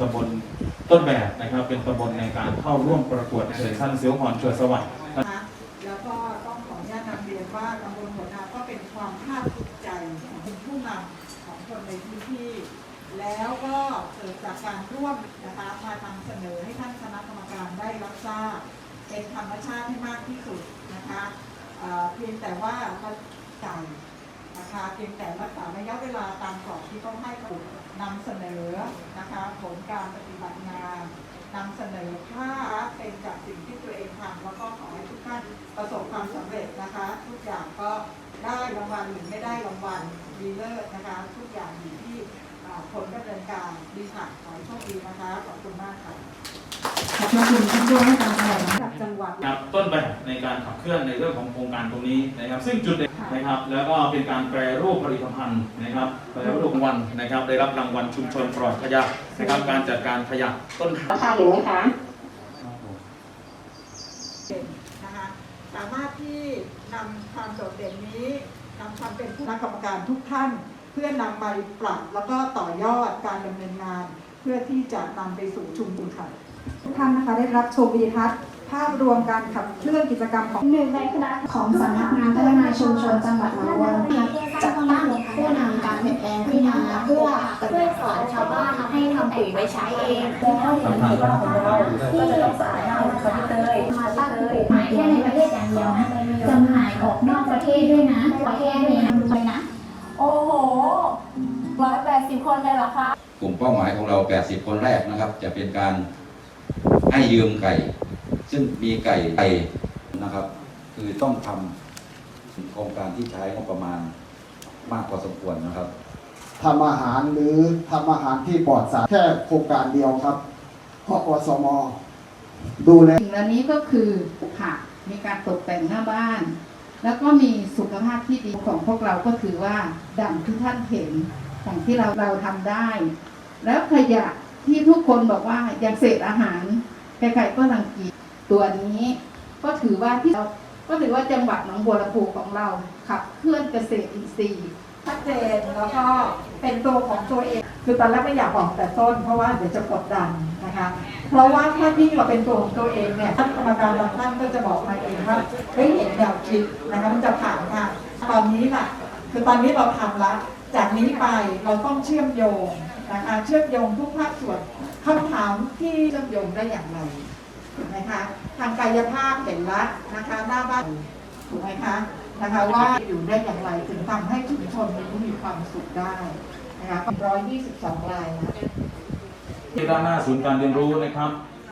ตำบลต้นแบบนะครับ เป็นตำบลในการเข้าร่วมประกวดเชิญท่านเสียวหอนชวนสวัสดิ์นะคะแล้วก็ต้องขออนุญาตนำเรียนว่าตำบลหัวนาก็เป็นความภาคภูมิใจของผู้นำของคนในพื้นที่ แล้วก็เกิดจากการร่วมนะคะมานำเสนอให้ท่านคณะกรรมการได้รับทราบเป็นธรรมชาติให้มากที่สุดนะคะเพียงแต่ว่าเราใจ นะคะเพียงแต่รักษาระยะเวลาตามกรอบที่ต้องให้กับนำเสนอนะคะผลการปฏิบัติงานนำเสนอภาพเป็นจากสิ่งที่ตัวเองทำแล้วก็ขอให้ทุกท่านประสบความสำเร็จนะคะ ทุกอย่างก็ได้รางวัลหรือไม่ได้รางวัลดีเลิศนะคะ ทุกอย่างอยู่ที่ผลดำเนินการดีค่ะขอให้โชคดีนะคะขอบคุณมากค่ะขอบคุณท่านผู้ให้การแถลง จากจังหวัด ครับต้นแบบในการขับเคลื่อนในเรื่องของโครงการตรงนี้นะครับ ซึ่งจุดเด่นนะครับ แล้วก็เป็นการแปรรูปผลิตภัณฑ์นะครับแปรรูปรางวัลนะครับ ได้รับรางวัลชุมชนปลอดขยะนะครับการจัดการขยะต้นราคาอยู่ไหมคะเด่นนะคะสามารถที่นำความโดดเด่นนี้นำความเป็นผู้คณะกรรมการทุกท่าน เพื่อนำไปปรับแล้วก็ต่อยอดการดำเนินงาน เพื่อที่จะนำไปสู่ชุมชนค่ะ ทุกท่านนะคะได้รับชมวิดีทัศน์ภาพรวมการขับเคลื่อนกิจกรรมของหนึ่งในคณะของสำนักงานพัฒนาชุมชนจังหวัดหนองบัวลำพูจัดตั้งผู้นำการเปลี่ยนแปลงขึ้นมาเพื่อช่วยสอนชาวบ้านให้ทำปุ๋ยไว้ใช้เองแล้วเห็นที่ว่าของเราที่จะต้องสายงานคอมพิวเตอร์มาตั้งเลยหมายแค่ในประเทศอย่างเดียวนะจำหน่ายออกนอกประเทศด้วยนะประเทศนี้เลยนะ โอ้โหร้อยแปดสิบคนเลยเหรอคะกลุ่มเป้าหมายของเรา 80 คนแรกนะครับ จะเป็นการ ให้ยืมไก่ ซึ่งมีไก่ไก่นะครับ คือต้องทำโครงการที่ใช้งบประมาณมากพอสมควรนะครับทำอาหารหรือทำอาหารที่ปลอดสารแค่โครงการเดียวครับเพราะอสมดูแลสิ่งเหล่านี้ก็คือค่ะมีการตกแต่งหน้าบ้าน แล้วก็มีสุขภาพที่ดีของพวกเราก็คือว่าดังที่ท่านเห็นของที่เราเราทำได้ แล้วขยะ ที่ทุกคนบอกว่าอย่างเศษอาหารใครๆก็รังเกียจตัวนี้ ก็ถือว่าที่เราก็ถือว่าจังหวัดหนองบัวลำพูของเราขับเคลื่อนเกษตรอินทรีย์ชัดเจนแล้วก็เป็นตัวของตัวเอง คือตอนแรกไม่อยากบอกแต่ต้น เพราะว่าเดี๋ยวจะกดดันนะคะ เพราะว่าถ้าที่เราเป็นตัวของตัวเองเนี่ยท่านกรรมการบางท่านก็จะบอกมาเองว่าเฮ้ยเห็นแนวคิดนะคะมันจะผ่านค่ะตอนนี้น่ะคือตอนนี้เราทำแล้วจากนี้ไปเราต้องเชื่อมโยง นะคะเชื่อมโยงทุกภาคส่วนคำถามที่เชื่อมโยงได้อย่างไรถูกไหมคะทางกายภาพเห็นล้วนะคะหน้าบ้านถูกไหมคะนะคะว่าอยู่ได้อย่างไรถึงทำให้ชุมชนนี้มีความสุขได้นะคะ122รายนะที่ด้านหน้าศูนย์การเรียนรู้นะครับ